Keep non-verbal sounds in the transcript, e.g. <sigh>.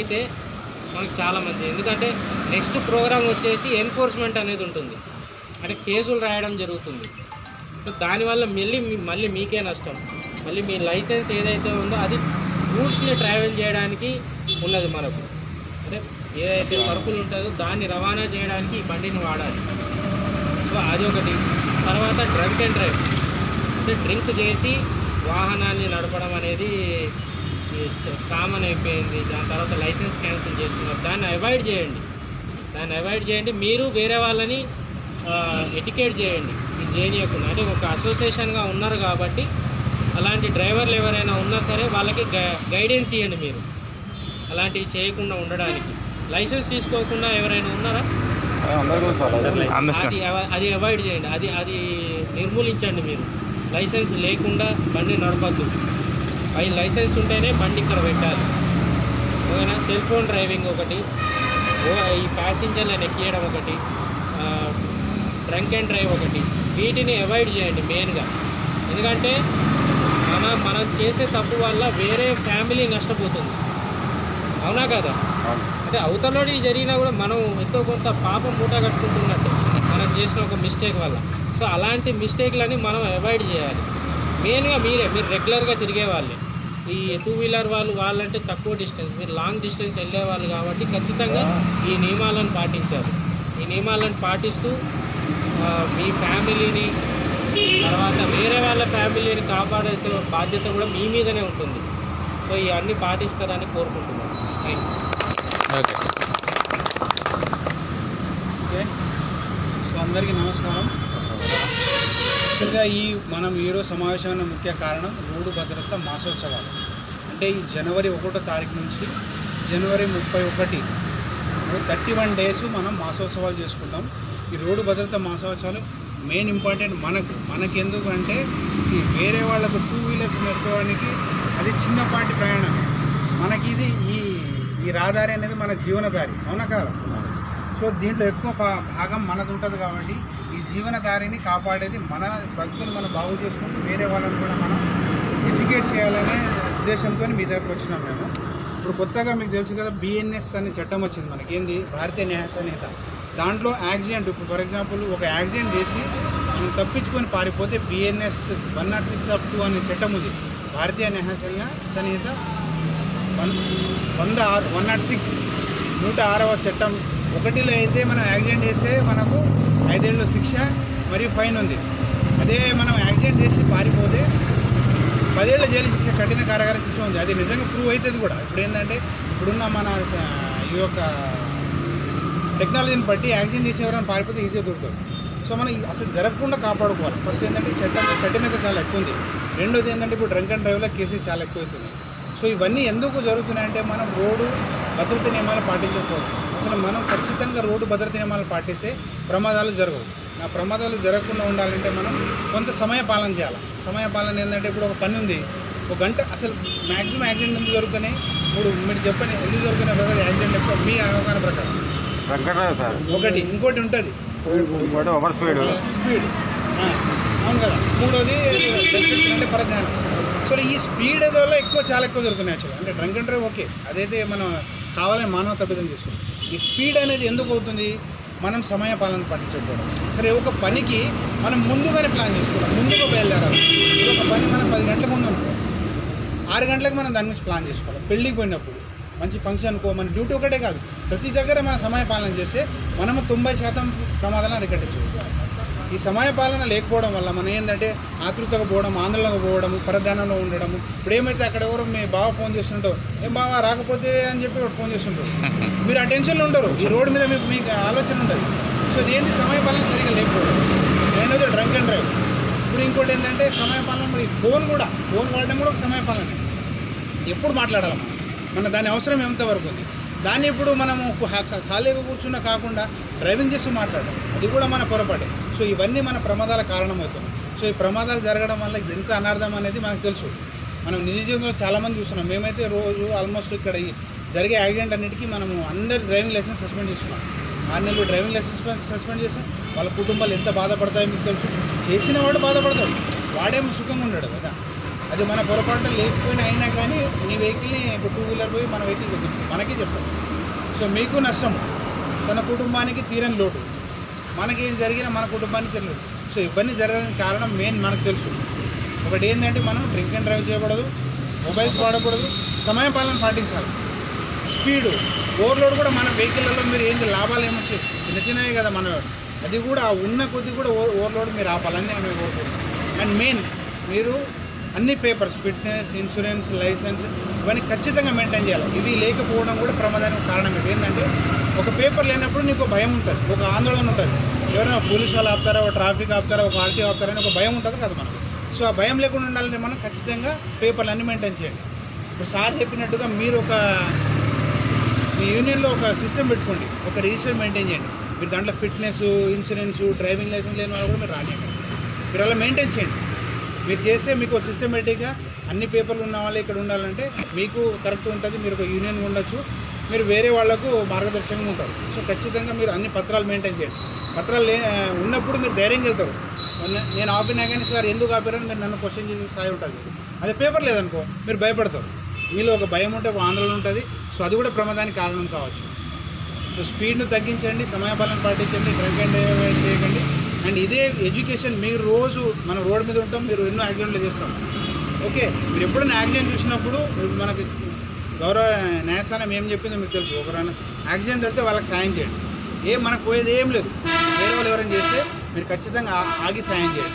అయితే మనకు చాలా మంచిది ఎందుకంటే నెక్స్ట్ ప్రోగ్రామ్ వచ్చేసి ఎన్ఫోర్స్మెంట్ అనేది ఉంటుంది. అంటే కేసులు రాయడం జరుగుతుంది. సో దానివల్ల మళ్ళీ మళ్ళీ మీకే నష్టం. మళ్ళీ మీ లైసెన్స్ ఏదైతే ఉందో అది గూడ్స్ని ట్రావెల్ చేయడానికి ఉన్నది మనకు. అంటే ఏదైతే సరుకులు ఉంటుందో దాన్ని రవాణా చేయడానికి ఈ బండిని వాడాలి. సో అది ఒకటి. తర్వాత డ్రంక్ అండ్ డ్రైవ్ అంటే డ్రింక్ చేసి వాహనాన్ని నడపడం అనేది కామన్ అయిపోయింది. దాని తర్వాత లైసెన్స్ క్యాన్సిల్ చేసుకున్నారు. దాన్ని అవాయిడ్ చేయండి. దాన్ని అవాయిడ్ చేయండి. మీరు వేరే వాళ్ళని ఎటికేట్ చేయండి. ఇది చేయనీయకుండా అంటే ఒక అసోసియేషన్గా ఉన్నారు కాబట్టి అలాంటి డ్రైవర్లు ఎవరైనా ఉన్నా సరే వాళ్ళకి గై- గైడెన్స్ ఇవ్వండి మీరు. అలాంటివి చేయకుండా ఉండడానికి. లైసెన్స్ తీసుకోకుండా ఎవరైనా ఉన్నారా? అది అది అవాయిడ్ చేయండి. అది అది నిర్మూలించండి మీరు. లైసెన్స్ లేకుండా బండి నడపద్దు. పై లైసెన్స్ ఉంటేనే బండి ఇక్కడ పెట్టాలి. ఓకేనా? సెల్ ఫోన్ డ్రైవింగ్ ఒకటి. ఓ ఈ ప్యాసింజర్లను ఎక్కియడం ఒకటి. డ్రంక్ అండ్ డ్రైవ్ ఒకటి. వీటిని అవాయిడ్ చేయండి మెయిన్గా. ఎందుకంటే మన మనం చేసే తప్పు వల్ల వేరే ఫ్యామిలీ నష్టపోతుంది. అవునా కదా? అంటే అవతలలోడి జరిగినా కూడా మనం ఎంతో కొంత పాపం మూట కట్టుకుంటున్నట్టు. మనం చేసిన ఒక మిస్టేక్ వల్ల. సో అలాంటి మిస్టేక్లని మనం అవాయిడ్ చేయాలి. మెయిన్గా మీరే మీరు రెగ్యులర్గా తిరిగే వాళ్ళే. ఈ టూ వీలర్ వాళ్ళు వాళ్ళంటే తక్కువ డిస్టెన్స్ మీరు లాంగ్ డిస్టెన్స్ వెళ్ళే వాళ్ళు కాబట్టి ఖచ్చితంగా ఈ నియమాలను పాటించాలి. ఈ నియమాలను పాటిస్తూ మీ ఫ్యామిలీని తర్వాత వేరే వాళ్ళ ఫ్యామిలీని కాపాడాల్సిన బాధ్యత కూడా మీ మీదనే ఉంటుంది. సో ఇవన్నీ పాటిస్తారని కోరుకుంటున్నాను. Thank you okay. Okay. So అందరికీ నమస్కారం. యాక్చువల్గా ఈ మనం ఈరోజు సమావేశమైన ముఖ్య కారణం రోడ్డు భద్రత మాసోత్సవాలు. అంటే ఈ జనవరి ఒకటో తారీఖు నుంచి జనవరి ముప్పై ఒకటి థర్టీ వన్ డేస్ మనం మాసోత్సవాలు చేసుకుంటాం. ఈ రోడ్డు భద్రత మాసోత్సవాలు మెయిన్ ఇంపార్టెంట్ మనకు. మనకి ఎందుకు అంటే వేరే వాళ్ళకు టూ వీలర్స్ నడపడానికి అది చిన్నపాటి ప్రయాణం. మనకి ఇది ఈ ఈ రహదారి అనేది మన జీవనదారి. అవునా కాదు? సో దీంట్లో ఎక్కువ భాగం మనది ఉంటుంది కాబట్టి ఈ జీవనదారిని కాపాడేది మన బతుకులు మనం బాగు చేసుకుంటూ వేరే వాళ్ళని కూడా మనం ఎడ్యుకేట్ చేయాలనే ఉద్దేశంతో మీ దగ్గరకు వచ్చినాం మేము. ఇప్పుడు కొత్తగా మీకు తెలుసు కదా బిఎన్ఎస్ అనే చట్టం వచ్చింది మనకి. ఏంది? భారతీయ న్యాయ సంహిత. దాంట్లో యాక్సిడెంట్ ఇప్పుడు ఫర్ ఎగ్జాంపుల్ ఒక యాక్సిడెంట్ చేసి మనం తప్పించుకొని పారిపోతే BNS one nought six up two అనే చట్టం ఉంది. భారతీయ న్యాయ సంహిత సంహిత వన్ వంద ఆరు వన్ నాట్ సిక్స్ నూట ఆరవ చట్టం ఒకటిలో అయితే మనం యాక్సిడెంట్ చేస్తే మనకు ఐదేళ్ళ శిక్ష మరియు ఫైన్ ఉంది. అదే మనం యాక్సిడెంట్ చేసి పారిపోతే పదేళ్ళ జైలు శిక్ష కఠిన కారాగార శిక్ష ఉంది. అది నిజంగా ప్రూవ్ అవుతుంది కూడా. ఇప్పుడు ఏంటంటే ఇప్పుడున్న మన ఈ యొక్క టెక్నాలజీని బట్టి యాక్సిడెంట్ చేసేవారని ఎవరైనా పారిపోతే ఈజీగా దొరుకుతుంది. సో మనం అసలు జరగకుండా కాపాడుకోవాలి. ఫస్ట్ ఏంటంటే చట్టం కఠినత చాలా ఎక్కువ ఉంది. రెండోది ఏంటంటే ఇప్పుడు డ్రంక్ అండ్ డ్రైవ్లో కేసెస్ చాలా ఎక్కువ అవుతున్నాయి. సో ఇవన్నీ ఎందుకు జరుగుతున్నాయంటే మనం రోడ్డు భద్రత నియమాలు పాటించకపోవడం అసలు మనం ఖచ్చితంగా రోడ్డు భద్రత నియమాలు పాటిస్తే ప్రమాదాలు జరగవు. ఆ ప్రమాదాలు జరగకుండా ఉండాలంటే మనం కొంత సమయ పాలన చేయాలి. సమయ పాలన ఏంటంటే ఇప్పుడు ఒక పని ఉంది. ఒక గంట అసలు మ్యాక్సిమం యాక్సిడెంట్ ఎందుకు జరుగుతున్నాయి? ఇప్పుడు మీరు చెప్పండి ఎందుకు జరుగుతున్నాయి బ్రదర్? యాక్సిడెంట్ ఎక్కువ మీ అవగాహన ప్రకారం. సార్. ఒకటి ఇంకోటి ఉంటుంది. Over speed. అవును కదా. మూడోది అంటే పరధ్యానం. సో ఈ స్పీడ్ వల్ల ఎక్కువ చాలా ఎక్కువ జరుగుతుంది యాక్చువల్గా అంటే డ్రంక్ అండ్ డ్రైవ్ ఓకే అదైతే మనం కావాలని మానవ తప్పిదం చేస్తుంది. ఈ స్పీడ్ అనేది ఎందుకు అవుతుంది? మనం సమయ పాలన పట్టించకపోవడం సరే ఒక పనికి మనం ముందుగానే ప్లాన్ చేసుకోవడం ముందుగా బయలుదేరాలి. ఒక పని మనం పది గంటల ముందు అనుకో. ఆరు గంటలకు మనం దాని గురించి ప్లాన్ చేసుకోవాలి. పెళ్ళికి పోయినప్పుడు మంచి ఫంక్షన్కో మన డ్యూటీ ఒకటే కాదు. ప్రతి దగ్గర మన సమయ పాలన చేస్తే మనము తొంభై శాతం ప్రమాదాలను అరికట్టచ్చు. ఈ సమయ పాలన లేకపోవడం వల్ల మనం ఏంటంటే ఆతృతగా పోవడం ఆందోళనగా పోవడం పరధ్యానంలో ఉండడం. ఇప్పుడు ఏమైతే అక్కడ ఎవరో మీ బావ ఫోన్ చేస్తుంటో ఏం బావ రాకపోతే అని చెప్పి ఒకటి ఫోన్ చేస్తుంటారు <laughs> మీరు ఆ టెన్షన్లో ఉండరు. ఈ రోడ్డు మీద మీకు మీకు ఆలోచన ఉంటుంది సో ఇది ఏంటి సమయ పాలన సరిగా లేకపోవడం? రెండోది డ్రంక్ అండ్ డ్రైవ్. ఇప్పుడు ఇంకోటి ఏంటంటే సమయ పాలన మరి ఫోన్ కూడా ఫోన్ వాడడం కూడా ఒక సమయ పాలన. ఎప్పుడు మాట్లాడాలి మనం మన దాని అవసరం ఎంతవరకు ఉంది? దాన్ని ఇప్పుడు మనము ఖాళీగా కూర్చున్న కాకుండా డ్రైవింగ్ చేస్తూ మాట్లాడడం. అది కూడా మన పొరపాటే. సో ఇవన్నీ మన ప్రమాదాల కారణమవుతున్నాయి. సో ఈ ప్రమాదాలు జరగడం వల్ల ఇది ఎంత అనార్థం అనేది మనకు తెలుసు. మనం నిజ జీవితంలో చాలామంది చూస్తున్నాం. మేమైతే రోజు ఆల్మోస్ట్ ఇక్కడ జరిగే యాక్సిడెంట్ అన్నిటికీ మనము అందరి డ్రైవింగ్ లైసెన్స్ సస్పెండ్ చేస్తున్నాం. ఆరు నెలలు డ్రైవింగ్ లైసెన్స్ సస్పెండ్ చేస్తాం వాళ్ళ కుటుంబాలు ఎంత బాధపడతాయో మీకు తెలుసు. చేసిన వాడు బాధపడతాడు. వాడేమో సుఖంగా ఉండడు కదా. అది మన పొరపాటు లేకపోయినా అయినా కానీ నీ వెహికల్ని ఇప్పుడు టూ వీలర్ పోయి మన వెహికల్ గుద్దుతుంది మనకే చెప్తాం సో మీకు నష్టం. తన కుటుంబానికి తీరని లోటు. మనకి ఏం జరిగినా మన కుటుంబానికి తెలియదు సో ఇబ్బంది జరగడానికి కారణం మెయిన్ మనకు తెలుసు. ఒకటి ఏంటంటే మనం డ్రింక్ అండ్ డ్రైవ్ చేయకూడదు మొబైల్స్ వాడకూడదు సమయ పాలన పాటించాలి. స్పీడు ఓవర్లోడ్ కూడా మన వెహికల్లో మీరు ఏంది లాభాలు ఏమొచ్చాయి చిన్న చిన్నవి కదా మన అది కూడా ఉన్న కొద్ది కూడా ఓవర్లోడ్ మీరు ఆపాలని నేను కోరుకుంటున్నాను అండ్ మెయిన్ మీరు అన్ని పేపర్స్ ఫిట్నెస్ ఇన్సూరెన్స్ లైసెన్స్ ఇవన్నీ ఖచ్చితంగా మెయింటైన్ చేయాలి. ఇవి లేకపోవడం కూడా ప్రమాదానికి కారణం ఇది. ఏంటంటే ఒక పేపర్ లేనప్పుడు నీకు ఒక భయం ఉంటుంది ఒక ఆందోళన ఉంటుంది. ఎవరైనా పోలీసు వాళ్ళు ఆపుతారా ఒక ట్రాఫిక్ ఆపుతారా ఒక ఆర్టీ ఆపుతారా అని ఒక భయం ఉంటుంది కదా మనకు. సో ఆ భయం లేకుండా ఉండాలంటే మనం ఖచ్చితంగా పేపర్లు అన్ని మెయింటైన్ చేయండి ఇప్పుడు సార్ చెప్పినట్టుగా మీరు ఒక మీ యూనియన్లో ఒక సిస్టమ్ పెట్టుకోండి. ఒక రిజిస్టర్ మెయింటైన్ చేయండి. మీరు దాంట్లో ఫిట్నెస్ ఇన్సూరెన్స్ డ్రైవింగ్ లైసెన్స్ లేని వాళ్ళు కూడా మీరు రానియండి మీరు అలా మెయింటైన్ చేయండి. మీరు చేస్తే మీకు సిస్టమేటిక్గా అన్ని పేపర్లు ఉన్న వాళ్ళు ఇక్కడ ఉండాలంటే మీకు కరెక్ట్ ఉంటుంది మీరు ఒక యూనియన్ ఉండొచ్చు. మీరు వేరే వాళ్ళకు మార్గదర్శకంగా ఉంటారు. సో ఖచ్చితంగా మీరు అన్ని పత్రాలు మెయింటైన్ చేయండి. పత్రాలు లే ఉన్నప్పుడు మీరు ధైర్యంగా వెళ్తారు. నేను ఆపినా కానీ సార్ ఎందుకు ఆపారని మీరు నన్ను క్వశ్చన్ చేసే స్థాయి ఉంటుంది. అదే పేపర్ లేదనుకో మీరు భయపడతారు. మీలో ఒక భయం ఉంటే ఒక ఆందోళన ఉంటుంది. సో అది కూడా ప్రమాదానికి కారణం కావచ్చు. సో స్పీడ్ను తగ్గించండి సమయపాలన పాటించండి డ్రంక్ అండ్ చేయకండి. అండ్ ఇదే ఎడ్యుకేషన్ మీరు రోజు మనం రోడ్ మీద ఉంటాం మీరు ఎన్నో యాక్సిడెంట్లు చేస్తాం. ఓకే మీరు ఎప్పుడైనా యాక్సిడెంట్ చూసినప్పుడు మనకి గౌరవ న్యాయస్థానం ఏం చెప్పిందో మీకు తెలుసు. ఒకరైనా యాక్సిడెంట్ అయితే వాళ్ళకి సాయం చేయండి. ఏం మనకు పోయేది ఏం లేదు. వేరే వాళ్ళు ఎవరైనా చేస్తే మీరు ఖచ్చితంగా ఆగి సాయం చేయండి.